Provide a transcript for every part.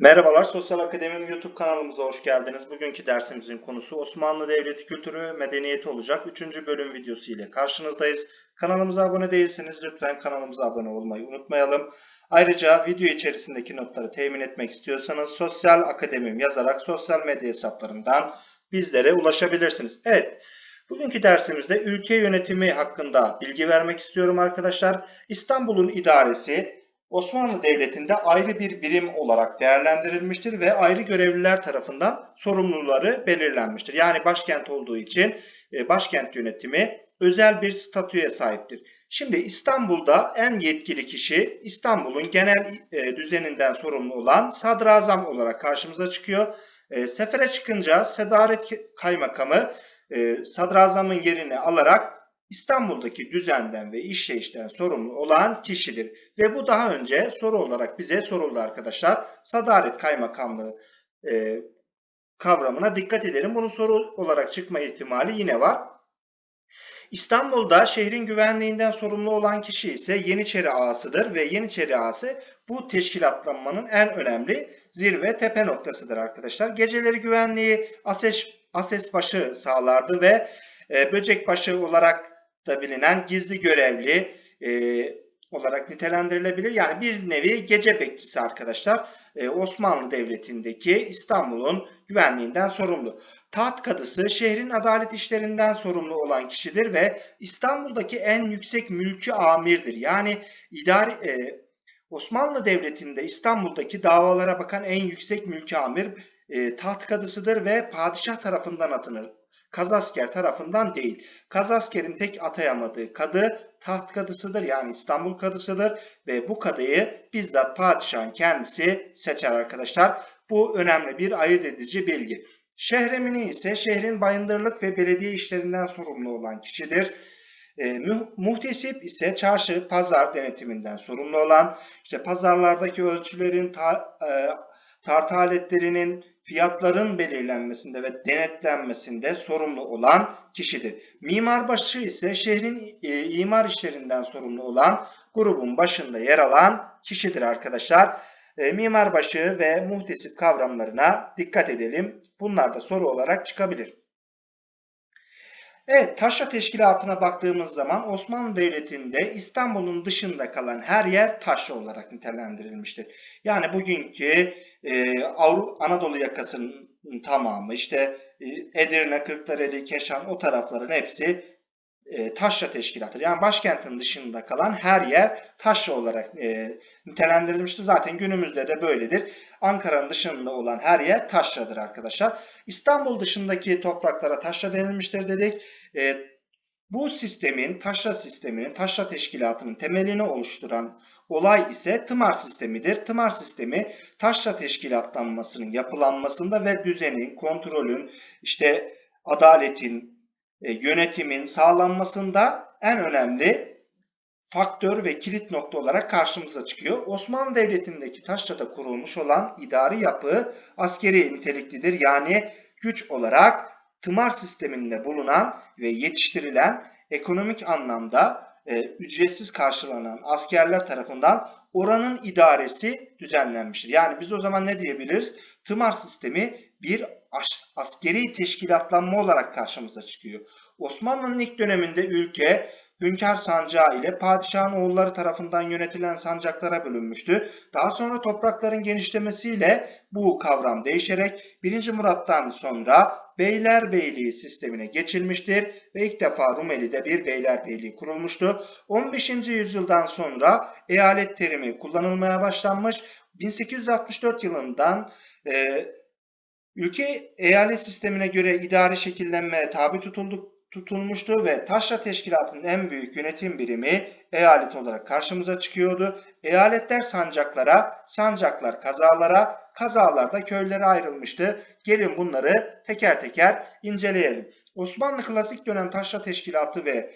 Merhabalar, Sosyal Akademim YouTube kanalımıza hoş geldiniz. Bugünkü dersimizin konusu Osmanlı Devleti Kültürü Medeniyeti olacak. 3. bölüm videosu ile karşınızdayız. Kanalımıza abone değilseniz lütfen kanalımıza abone olmayı unutmayalım. Ayrıca video içerisindeki notları temin etmek istiyorsanız Sosyal Akademim yazarak sosyal medya hesaplarından bizlere ulaşabilirsiniz. Evet, bugünkü dersimizde ülke yönetimi hakkında bilgi vermek istiyorum arkadaşlar. İstanbul'un idaresi Osmanlı Devleti'nde ayrı bir birim olarak değerlendirilmiştir ve ayrı görevliler tarafından sorumluları belirlenmiştir. Yani başkent olduğu için e, başkent yönetimi özel bir statüye sahiptir. Şimdi İstanbul'da en yetkili kişi İstanbul'un genel e, düzeninden sorumlu olan sadrazam olarak karşımıza çıkıyor. E, Sefere çıkınca Sedaret Kaymakamı sadrazamın yerini alarak İstanbul'daki düzenden ve işleyişten sorumlu olan kişidir. Ve bu daha önce soru olarak bize soruldu arkadaşlar. Sadaret Kaymakamlığı e, kavramına dikkat edelim. Bunun soru olarak çıkma ihtimali yine var. İstanbul'da şehrin güvenliğinden sorumlu olan kişi ise Yeniçeri Ağası'dır ve Yeniçeri Ağası bu teşkilatlanmanın en önemli zirve tepe noktasıdır arkadaşlar. Geceleri güvenliği Ases, Asesbaşı sağlardı ve e, Böcekbaşı olarak da bilinen gizli görevli e, olarak nitelendirilebilir. Yani bir nevi gece bekçisi arkadaşlar. E, Osmanlı Devleti'ndeki İstanbul'un güvenliğinden sorumlu. Taht kadısı şehrin adalet işlerinden sorumlu olan kişidir ve İstanbul'daki en yüksek mülkü amirdir. Yani idari e, Osmanlı Devleti'nde İstanbul'daki davalara bakan en yüksek mülkü amir e, taht kadısıdır ve padişah tarafından atanır. Kazasker tarafından değil. Kazasker'in tek atayamadığı kadı taht kadısıdır yani İstanbul kadısıdır ve bu kadıyı bizzat padişahın kendisi seçer arkadaşlar. Bu önemli bir ayırt edici bilgi. Şehremini ise şehrin bayındırlık ve belediye işlerinden sorumlu olan kişidir. E, muhtesip ise çarşı, pazar denetiminden sorumlu olan, işte pazarlardaki ölçülerin, ta, e, tartı aletlerinin, fiyatların belirlenmesinde ve denetlenmesinde sorumlu olan kişidir. Mimarbaşı ise şehrin e, imar işlerinden sorumlu olan grubun başında yer alan kişidir arkadaşlar. E, mimarbaşı ve muhtesip kavramlarına dikkat edelim. Bunlar da soru olarak çıkabilir. Evet, taşra teşkilatına baktığımız zaman Osmanlı Devleti'nde İstanbul'un dışında kalan her yer taşra olarak nitelendirilmiştir. Yani bugünkü e, Anadolu yakasının tamamı işte e, Edirne, Kırklareli, Keşan o tarafların hepsi e, taşra teşkilatı. Yani başkentin dışında kalan her yer taşra olarak e, nitelendirilmiştir. Zaten günümüzde de böyledir. Ankara'nın dışında olan her yer taşradır arkadaşlar. İstanbul dışındaki topraklara taşra denilmiştir dedik. E, bu sistemin, taşra sisteminin, taşra teşkilatının temelini oluşturan olay ise tımar sistemidir. Tımar sistemi taşra teşkilatlanmasının yapılanmasında ve düzenin, kontrolün, işte adaletin, e, yönetimin sağlanmasında en önemli faktör ve kilit nokta olarak karşımıza çıkıyor. Osmanlı Devleti'ndeki taşrada kurulmuş olan idari yapı askeri niteliklidir. Yani güç olarak tımar sisteminde bulunan ve yetiştirilen ekonomik anlamda e, ücretsiz karşılanan askerler tarafından oranın idaresi düzenlenmiştir. Yani biz o zaman ne diyebiliriz? Tımar sistemi bir askeri teşkilatlanma olarak karşımıza çıkıyor. Osmanlı'nın ilk döneminde ülke hünkâr sancağı ile padişahın oğulları tarafından yönetilen sancaklara bölünmüştü. Daha sonra toprakların genişlemesiyle bu kavram değişerek 1. Murat'tan sonra Beylerbeyliği sistemine geçilmiştir ve ilk defa Rumeli'de bir beylerbeyliği kurulmuştu. 15. yüzyıldan sonra eyalet terimi kullanılmaya başlanmış. 1864 yılından e, ülke eyalet sistemine göre idari şekillenmeye tabi tutulduk tutulmuştu ve Taşra Teşkilatı'nın en büyük yönetim birimi eyalet olarak karşımıza çıkıyordu. Eyaletler sancaklara, sancaklar kazalara, kazalarda köylere ayrılmıştı. Gelin bunları teker teker inceleyelim. Osmanlı klasik dönem Taşra Teşkilatı ve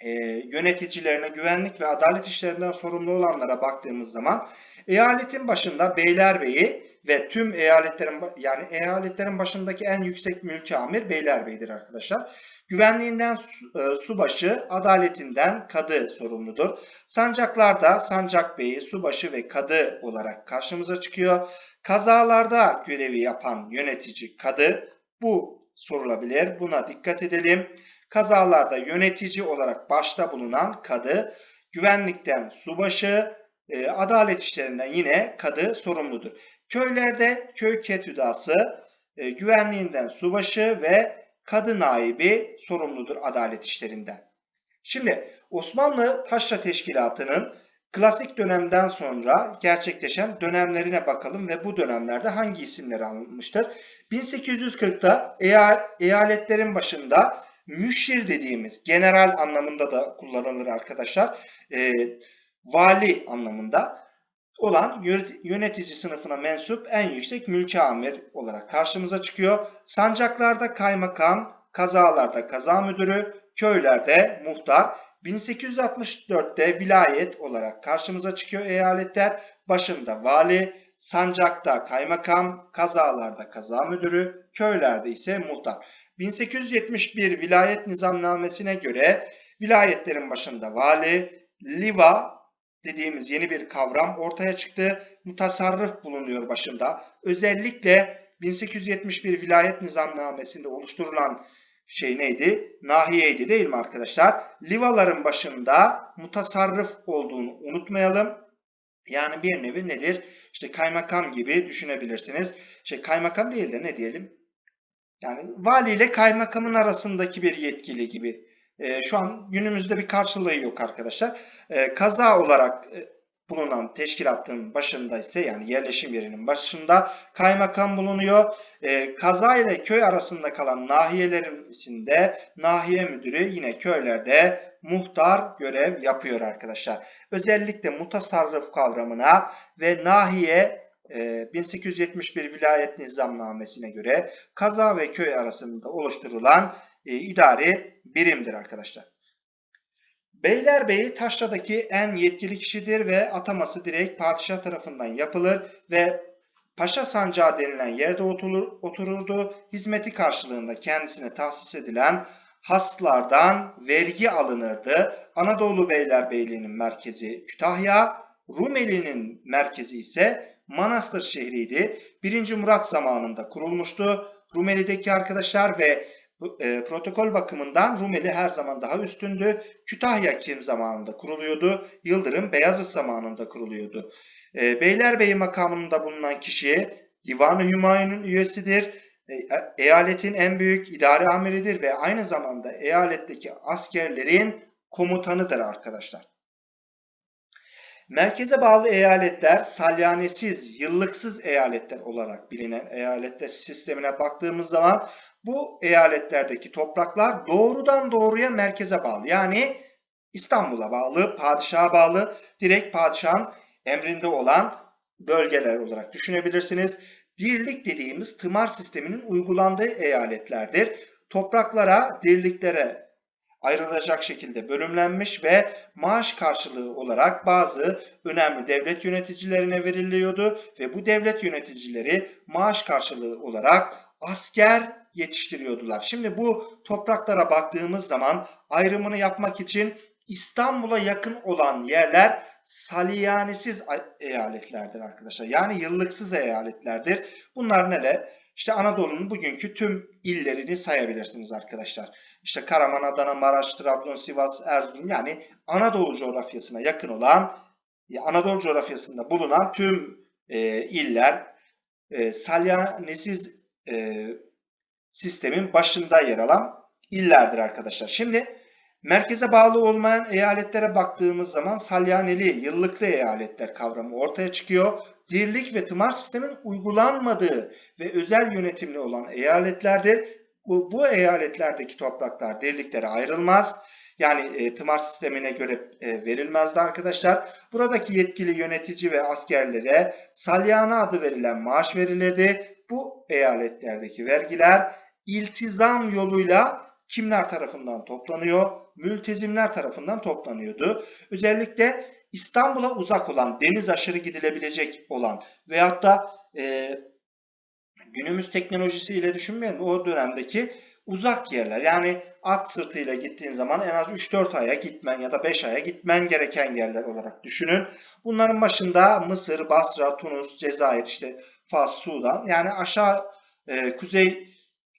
e, yöneticilerine güvenlik ve adalet işlerinden sorumlu olanlara baktığımız zaman eyaletin başında Beylerbeyi ve tüm eyaletlerin yani eyaletlerin başındaki en yüksek mülki amir Beylerbeyi'dir arkadaşlar. Güvenliğinden e, subaşı, adaletinden kadı sorumludur. Sancaklarda sancak beyi, subaşı ve kadı olarak karşımıza çıkıyor. Kazalarda görevi yapan yönetici kadı bu sorulabilir. Buna dikkat edelim. Kazalarda yönetici olarak başta bulunan kadı, güvenlikten subaşı, e, adalet işlerinden yine kadı sorumludur. Köylerde köy ketüdası, e, güvenliğinden subaşı ve kadı naibi sorumludur adalet işlerinden. Şimdi Osmanlı Taşra Teşkilatı'nın klasik dönemden sonra gerçekleşen dönemlerine bakalım ve bu dönemlerde hangi isimler alınmıştır? 1840'ta eya- eyaletlerin başında müşir dediğimiz general anlamında da kullanılır arkadaşlar. e, vali anlamında olan yönet- yönetici sınıfına mensup en yüksek mülki amir olarak karşımıza çıkıyor. Sancaklarda kaymakam, kazalarda kaza müdürü, köylerde muhtar. 1864'te vilayet olarak karşımıza çıkıyor eyaletler. Başında vali, sancakta kaymakam, kazalarda kaza müdürü, köylerde ise muhtar. 1871 vilayet nizamnamesine göre vilayetlerin başında vali, liva dediğimiz yeni bir kavram ortaya çıktı. Mutasarrıf bulunuyor başında. Özellikle 1871 vilayet nizamnamesinde oluşturulan şey neydi? Nahiyeydi değil mi arkadaşlar? Livaların başında mutasarrıf olduğunu unutmayalım. Yani bir nevi nedir? İşte kaymakam gibi düşünebilirsiniz. İşte kaymakam değil de ne diyelim? Yani vali ile kaymakamın arasındaki bir yetkili gibi. Ee, şu an günümüzde bir karşılığı yok arkadaşlar. Ee, kaza olarak e, bulunan teşkilatın başında ise yani yerleşim yerinin başında kaymakam bulunuyor. Ee, kaza ile köy arasında kalan nahiyelerin içinde nahiye müdürü yine köylerde muhtar görev yapıyor arkadaşlar. Özellikle mutasarrıf kavramına ve nahiye e, 1871 vilayet nizamnamesine göre kaza ve köy arasında oluşturulan e, idari birimdir arkadaşlar. Beylerbeyi Taşra'daki en yetkili kişidir ve ataması direkt padişah tarafından yapılır ve Paşa Sancağı denilen yerde oturur, otururdu. Hizmeti karşılığında kendisine tahsis edilen haslardan vergi alınırdı. Anadolu Beylerbeyliği'nin merkezi Kütahya, Rumeli'nin merkezi ise Manastır şehriydi. 1. Murat zamanında kurulmuştu. Rumeli'deki arkadaşlar ve e, protokol bakımından Rumeli her zaman daha üstündü. Kütahya kim zamanında kuruluyordu? Yıldırım Beyazıt zamanında kuruluyordu. E, Beylerbeyi makamında bulunan kişi Divan-ı Hümayun'un üyesidir. E, eyaletin en büyük idare amiridir ve aynı zamanda eyaletteki askerlerin komutanıdır arkadaşlar. Merkeze bağlı eyaletler salyanesiz, yıllıksız eyaletler olarak bilinen eyaletler sistemine baktığımız zaman bu eyaletlerdeki topraklar doğrudan doğruya merkeze bağlı. Yani İstanbul'a bağlı, padişaha bağlı, direkt padişahın emrinde olan bölgeler olarak düşünebilirsiniz. Dirlik dediğimiz tımar sisteminin uygulandığı eyaletlerdir. Topraklara, dirliklere ayrılacak şekilde bölümlenmiş ve maaş karşılığı olarak bazı önemli devlet yöneticilerine veriliyordu ve bu devlet yöneticileri maaş karşılığı olarak asker yetiştiriyordular. Şimdi bu topraklara baktığımız zaman ayrımını yapmak için İstanbul'a yakın olan yerler salyanesiz eyaletlerdir arkadaşlar. Yani yıllıksız eyaletlerdir. Bunlar neler? İşte Anadolu'nun bugünkü tüm illerini sayabilirsiniz arkadaşlar. İşte Karaman, Adana, Maraş, Trabzon, Sivas, Erzurum yani Anadolu coğrafyasına yakın olan Anadolu coğrafyasında bulunan tüm e, iller e, salyanesiz e, sistemin başında yer alan illerdir arkadaşlar. Şimdi merkeze bağlı olmayan eyaletlere baktığımız zaman salyaneli, yıllıklı eyaletler kavramı ortaya çıkıyor. Dirlik ve tımar sistemin uygulanmadığı ve özel yönetimli olan eyaletlerdir. Bu, bu eyaletlerdeki topraklar dirliklere ayrılmaz. Yani e, tımar sistemine göre e, verilmezdi arkadaşlar. Buradaki yetkili yönetici ve askerlere salyana adı verilen maaş verilirdi. Bu eyaletlerdeki vergiler iltizam yoluyla kimler tarafından toplanıyor? Mültezimler tarafından toplanıyordu. Özellikle İstanbul'a uzak olan, deniz aşırı gidilebilecek olan veyahut da e, günümüz teknolojisiyle düşünmeyelim o dönemdeki uzak yerler. Yani at sırtıyla gittiğin zaman en az 3-4 aya gitmen ya da 5 aya gitmen gereken yerler olarak düşünün. Bunların başında Mısır, Basra, Tunus, Cezayir, işte Fas, Sudan yani aşağı e, Kuzey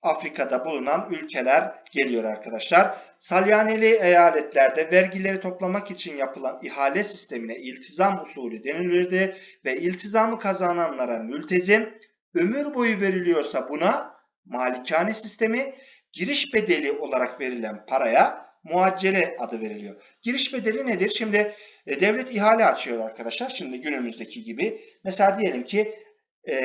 Afrika'da bulunan ülkeler geliyor arkadaşlar. Salyaneli eyaletlerde vergileri toplamak için yapılan ihale sistemine iltizam usulü denilirdi ve iltizamı kazananlara mültezim, ömür boyu veriliyorsa buna malikane sistemi, giriş bedeli olarak verilen paraya muaccele adı veriliyor. Giriş bedeli nedir? Şimdi e, devlet ihale açıyor arkadaşlar. Şimdi günümüzdeki gibi. Mesela diyelim ki e,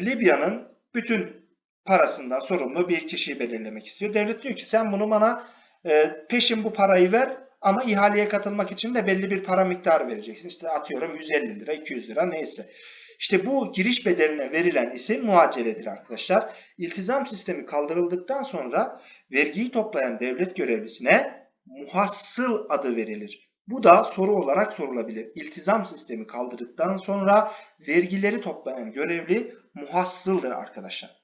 Libya'nın bütün parasından sorumlu bir kişiyi belirlemek istiyor. Devlet diyor ki sen bunu bana e, peşin bu parayı ver ama ihaleye katılmak için de belli bir para miktarı vereceksin. İşte atıyorum 150 lira, 200 lira neyse. İşte bu giriş bedeline verilen isim muacceledir arkadaşlar. İltizam sistemi kaldırıldıktan sonra vergiyi toplayan devlet görevlisine muhassıl adı verilir. Bu da soru olarak sorulabilir. İltizam sistemi kaldırdıktan sonra vergileri toplayan görevli muhassıldır arkadaşlar.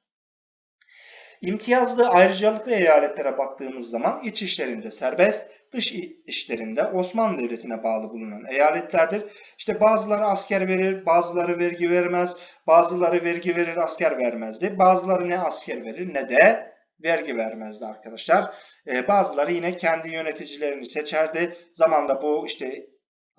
İmtiyazlı ayrıcalıklı eyaletlere baktığımız zaman iç işlerinde serbest, dış işlerinde Osmanlı Devleti'ne bağlı bulunan eyaletlerdir. İşte bazıları asker verir, bazıları vergi vermez, bazıları vergi verir, asker vermezdi. Bazıları ne asker verir ne de vergi vermezdi arkadaşlar. Ee, bazıları yine kendi yöneticilerini seçerdi. Zamanda bu işte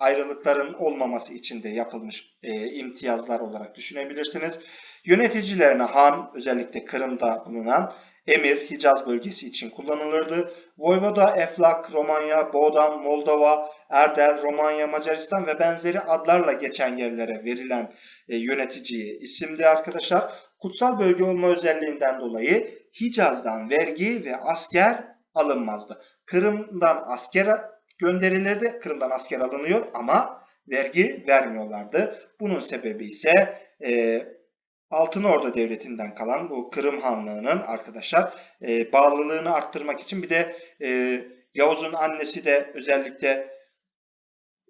ayrılıkların olmaması için de yapılmış e, imtiyazlar olarak düşünebilirsiniz. Yöneticilerine Han, özellikle Kırım'da bulunan emir Hicaz bölgesi için kullanılırdı. Voyvoda, Eflak, Romanya, Boğdan, Moldova, Erdel, Romanya, Macaristan ve benzeri adlarla geçen yerlere verilen e, yöneticiye isimdi arkadaşlar. Kutsal bölge olma özelliğinden dolayı Hicaz'dan vergi ve asker alınmazdı. Kırım'dan asker gönderilirdi. Kırım'dan asker alınıyor ama vergi vermiyorlardı. Bunun sebebi ise e, Altın Orda Devleti'nden kalan bu Kırım Hanlığı'nın arkadaşlar e, bağlılığını arttırmak için bir de e, Yavuz'un annesi de özellikle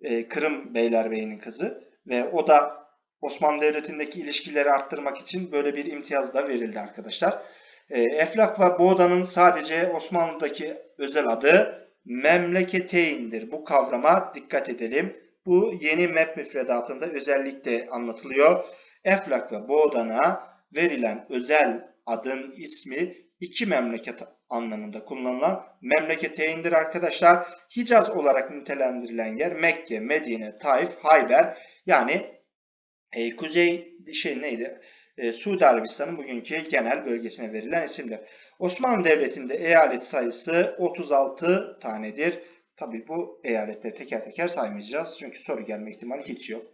e, Kırım Beylerbeyi'nin kızı ve o da Osmanlı Devleti'ndeki ilişkileri arttırmak için böyle bir imtiyaz da verildi arkadaşlar. E, Eflak ve Boğda'nın sadece Osmanlı'daki özel adı memleketeyindir. Bu kavrama dikkat edelim. Bu yeni MEP müfredatında özellikle anlatılıyor. Eflak ve Boğdan'a verilen özel adın ismi iki memleket anlamında kullanılan memleketeyindir arkadaşlar. Hicaz olarak nitelendirilen yer Mekke, Medine, Taif, Hayber yani e, kuzey şey neydi? E, Suudi Arabistan'ın bugünkü genel bölgesine verilen isimdir. Osmanlı Devleti'nde eyalet sayısı 36 tanedir. Tabi bu eyaletleri teker teker saymayacağız. Çünkü soru gelme ihtimali hiç yok.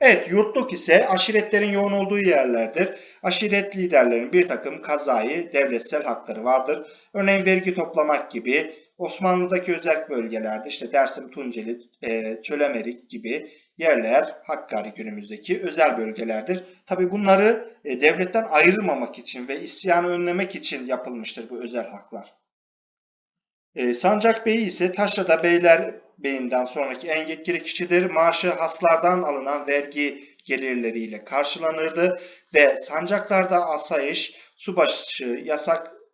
Evet, yurtluk ise aşiretlerin yoğun olduğu yerlerdir. Aşiret liderlerinin bir takım kazayı, devletsel hakları vardır. Örneğin vergi toplamak gibi Osmanlı'daki özel bölgelerde işte Dersim, Tunceli, e, Çölemerik gibi yerler Hakkari günümüzdeki özel bölgelerdir. Tabi bunları e, devletten ayırmamak için ve isyanı önlemek için yapılmıştır bu özel haklar. E, Sancak Bey'i ise Taşra'da beyler beyinden sonraki en yetkili kişidir. Maaşı haslardan alınan vergi gelirleriyle karşılanırdı ve sancaklarda asayiş, subaşı,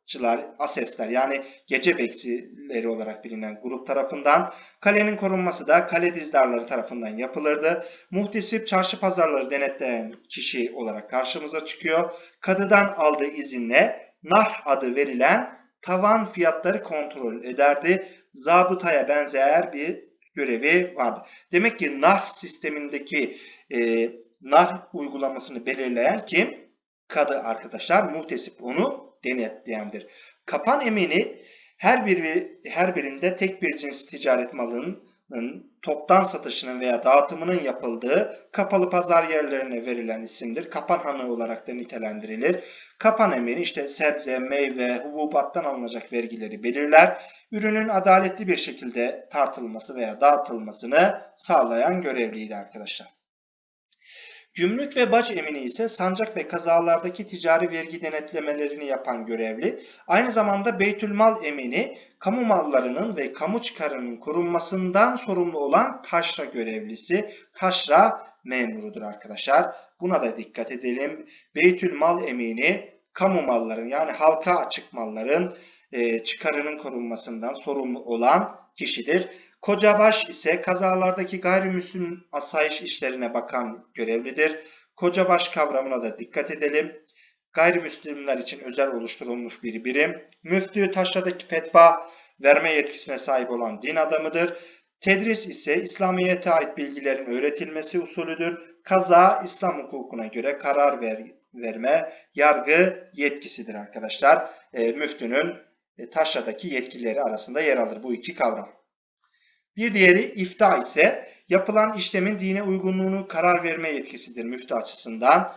yasakçılar, asesler yani gece bekçileri olarak bilinen grup tarafından kalenin korunması da kale dizdarları tarafından yapılırdı. Muhtisip çarşı pazarları denetleyen kişi olarak karşımıza çıkıyor. Kadıdan aldığı izinle nar adı verilen tavan fiyatları kontrol ederdi zabıtaya benzer bir görevi vardı. Demek ki nar sistemindeki e, nar uygulamasını belirleyen kim? Kadı arkadaşlar. Muhtesip onu denetleyendir. Kapan emini her biri her birinde tek bir cins ticaret malının toptan satışının veya dağıtımının yapıldığı kapalı pazar yerlerine verilen isimdir. Kapan hanı olarak da nitelendirilir. Kapan emiri işte sebze, meyve, hububattan alınacak vergileri belirler. Ürünün adaletli bir şekilde tartılması veya dağıtılmasını sağlayan görevliydi arkadaşlar. Gümrük ve bac emini ise sancak ve kazalardaki ticari vergi denetlemelerini yapan görevli. Aynı zamanda Beytülmal emini kamu mallarının ve kamu çıkarının korunmasından sorumlu olan taşra görevlisi, taşra memurudur arkadaşlar. Buna da dikkat edelim. Beytülmal emini kamu malların yani halka açık malların e, çıkarının korunmasından sorumlu olan kişidir. Kocabaş ise kazalardaki gayrimüslim asayiş işlerine bakan görevlidir. Kocabaş kavramına da dikkat edelim. Gayrimüslimler için özel oluşturulmuş bir birim. Müftü taşradaki fetva verme yetkisine sahip olan din adamıdır. Tedris ise İslamiyet'e ait bilgilerin öğretilmesi usulüdür. Kaza İslam hukukuna göre karar ver, verme, yargı yetkisidir arkadaşlar. E, müftünün e, taşradaki yetkileri arasında yer alır bu iki kavram. Bir diğeri ifta ise yapılan işlemin dine uygunluğunu karar verme yetkisidir müftü açısından.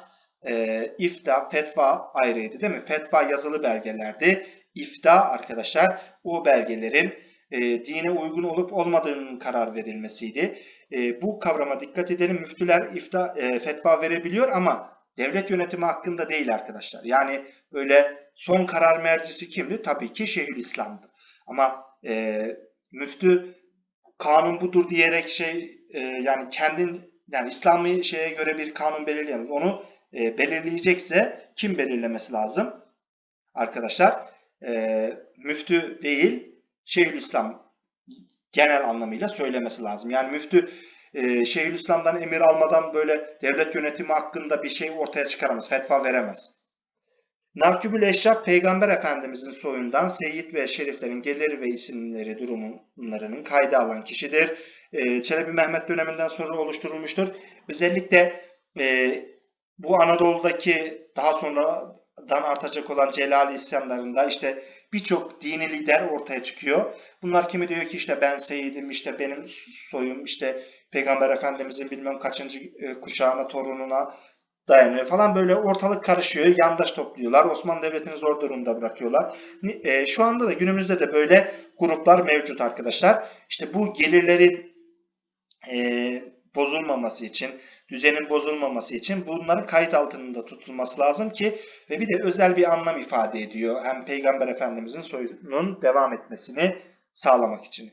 E, ifta, fetva ayrıydı değil mi? Fetva yazılı belgelerdi. İfta arkadaşlar o belgelerin e, dine uygun olup olmadığının karar verilmesiydi. E, bu kavrama dikkat edelim. Müftüler ifta, e, fetva verebiliyor ama devlet yönetimi hakkında değil arkadaşlar. Yani böyle son karar mercisi kimdi? Tabii ki Şeyhülislam'dı. Ama e, müftü kanun budur diyerek şey e, yani kendin yani İslami şeye göre bir kanun belirleyemez. Onu e, belirleyecekse kim belirlemesi lazım? Arkadaşlar e, müftü değil Şeyhülislam genel anlamıyla söylemesi lazım. Yani müftü e, Şeyhülislam'dan emir almadan böyle devlet yönetimi hakkında bir şey ortaya çıkaramaz, fetva veremez. Nakübül Eşraf Peygamber Efendimizin soyundan Seyyid ve Şeriflerin geliri ve isimleri durumlarının kayda alan kişidir. E, Çelebi Mehmet döneminden sonra oluşturulmuştur. Özellikle e, bu Anadolu'daki daha sonradan artacak olan Celali isyanlarında işte birçok dini lider ortaya çıkıyor. Bunlar kimi diyor ki işte ben Seyyid'im, işte benim soyum, işte Peygamber Efendimizin bilmem kaçıncı e, kuşağına, torununa dayanıyor falan böyle ortalık karışıyor. Yandaş topluyorlar. Osmanlı Devleti'ni zor durumda bırakıyorlar. E, şu anda da günümüzde de böyle gruplar mevcut arkadaşlar. İşte bu gelirlerin e, bozulmaması için, düzenin bozulmaması için bunların kayıt altında tutulması lazım ki ve bir de özel bir anlam ifade ediyor. Hem Peygamber Efendimizin soyunun devam etmesini sağlamak için.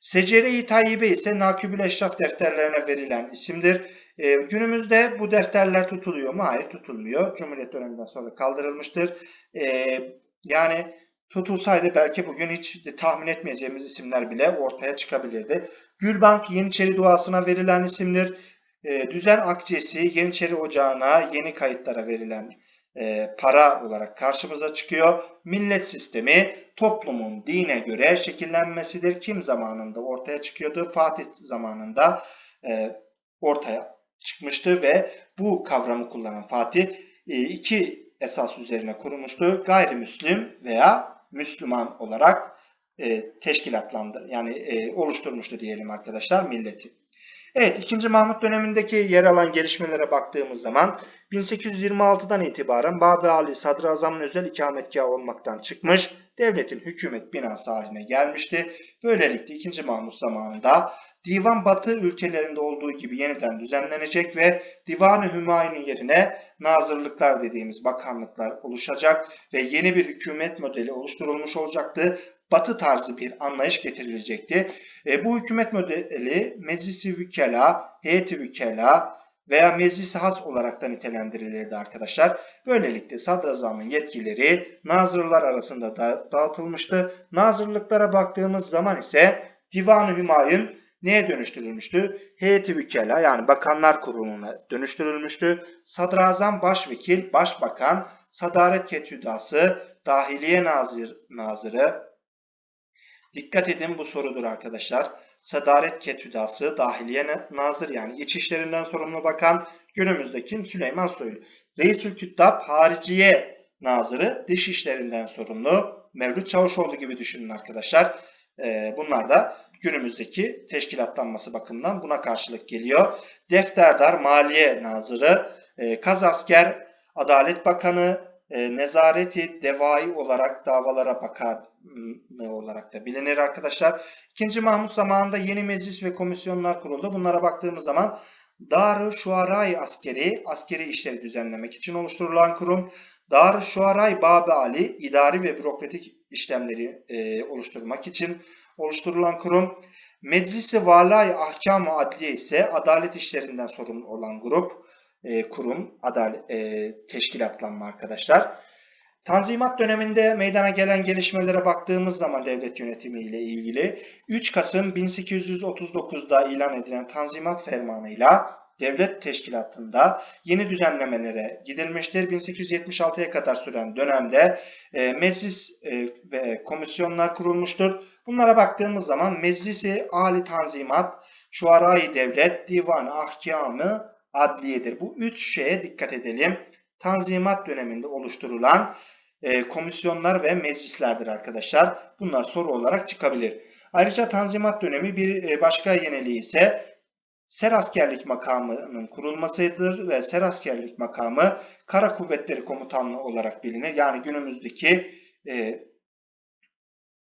Secere-i Tayyibe ise Nakübül Eşraf defterlerine verilen isimdir. E, günümüzde bu defterler tutuluyor mu? Hayır tutulmuyor. Cumhuriyet döneminden sonra kaldırılmıştır. E, yani tutulsaydı belki bugün hiç tahmin etmeyeceğimiz isimler bile ortaya çıkabilirdi. Gülbank Yeniçeri duasına verilen isimdir. E, düzen akçesi Yeniçeri Ocağı'na yeni kayıtlara verilen e, para olarak karşımıza çıkıyor. Millet sistemi toplumun dine göre şekillenmesidir. Kim zamanında ortaya çıkıyordu? Fatih zamanında e, ortaya çıkmıştı ve bu kavramı kullanan Fatih e, iki esas üzerine kurulmuştu. Gayrimüslim veya Müslüman olarak e, teşkilatlandı. Yani e, oluşturmuştu diyelim arkadaşlar milleti. Evet 2. Mahmut dönemindeki yer alan gelişmelere baktığımız zaman 1826'dan itibaren Babi Ali Sadrazam'ın özel ikametgahı olmaktan çıkmış, devletin hükümet binası haline gelmişti. Böylelikle 2. Mahmut zamanında divan batı ülkelerinde olduğu gibi yeniden düzenlenecek ve Divan-ı Hümayun'un yerine nazırlıklar dediğimiz bakanlıklar oluşacak ve yeni bir hükümet modeli oluşturulmuş olacaktı batı tarzı bir anlayış getirilecekti. E, bu hükümet modeli meclisi vükela, heyeti vükela veya meclisi has olarak da nitelendirilirdi arkadaşlar. Böylelikle sadrazamın yetkileri nazırlar arasında da dağıtılmıştı. Nazırlıklara baktığımız zaman ise Divan-ı Hümayun neye dönüştürülmüştü? Heyeti vükela yani bakanlar kuruluna dönüştürülmüştü. Sadrazam başvekil, başbakan, sadaret ketüdası, dahiliye nazır, nazırı, Dikkat edin bu sorudur arkadaşlar. Sadaret Ketüdası, Dahiliye Nazır yani iç işlerinden sorumlu bakan günümüzdeki Süleyman Soylu. Reisül Küttab Hariciye Nazırı dış işlerinden sorumlu Mevlüt Çavuşoğlu gibi düşünün arkadaşlar. Ee, bunlar da günümüzdeki teşkilatlanması bakımından buna karşılık geliyor. Defterdar Maliye Nazırı, e, Kazasker Adalet Bakanı, e, nezareti devai olarak davalara bakan olarak da bilinir arkadaşlar. İkinci Mahmut zamanında yeni meclis ve komisyonlar kuruldu. Bunlara baktığımız zaman Dar-ı Şuaray askeri, askeri işleri düzenlemek için oluşturulan kurum. Dar-ı Şuaray Babi Ali, idari ve bürokratik işlemleri e, oluşturmak için oluşturulan kurum. Meclisi Valay Ahkam-ı Adliye ise adalet işlerinden sorumlu olan grup e, kurum, adalet, e, teşkilatlanma arkadaşlar. Tanzimat döneminde meydana gelen gelişmelere baktığımız zaman devlet yönetimi ile ilgili 3 Kasım 1839'da ilan edilen Tanzimat Fermanı'yla devlet teşkilatında yeni düzenlemelere gidilmiştir. 1876'ya kadar süren dönemde e, meclis e, ve komisyonlar kurulmuştur. Bunlara baktığımız zaman Meclisi Ali Tanzimat, Şuarai Devlet, Divan-ı Ahkamı Adliyedir. Bu üç şeye dikkat edelim. Tanzimat döneminde oluşturulan e, komisyonlar ve meclislerdir arkadaşlar. Bunlar soru olarak çıkabilir. Ayrıca Tanzimat dönemi bir e, başka yeniliği ise Seraskerlik makamının kurulmasıdır ve Seraskerlik makamı Kara Kuvvetleri Komutanlığı olarak bilinir. Yani günümüzdeki e,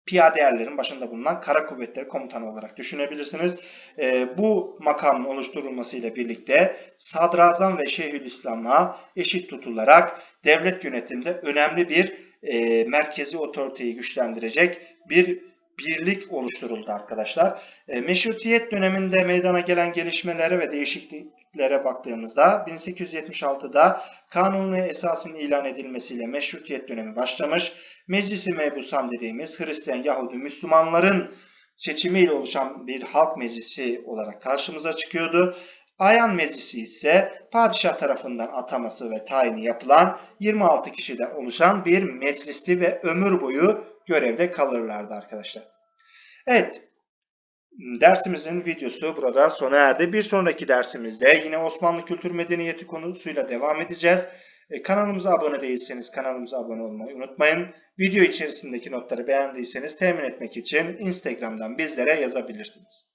piyade erlerin başında bulunan Kara Kuvvetleri Komutanı olarak düşünebilirsiniz. E, bu makamın oluşturulmasıyla birlikte Sadrazam ve Şeyhülislam'a eşit tutularak devlet yönetiminde önemli bir e, merkezi otoriteyi güçlendirecek bir birlik oluşturuldu arkadaşlar. E, meşrutiyet döneminde meydana gelen gelişmelere ve değişikliklere baktığımızda 1876'da kanun ve esasın ilan edilmesiyle meşrutiyet dönemi başlamış. Meclisi mebusan dediğimiz Hristiyan, Yahudi, Müslümanların seçimiyle oluşan bir halk meclisi olarak karşımıza çıkıyordu. Ayan Meclisi ise padişah tarafından ataması ve tayini yapılan 26 kişiden oluşan bir meclisti ve ömür boyu görevde kalırlardı arkadaşlar. Evet, dersimizin videosu burada sona erdi. Bir sonraki dersimizde yine Osmanlı kültür medeniyeti konusuyla devam edeceğiz. E, kanalımıza abone değilseniz kanalımıza abone olmayı unutmayın. Video içerisindeki notları beğendiyseniz temin etmek için Instagram'dan bizlere yazabilirsiniz.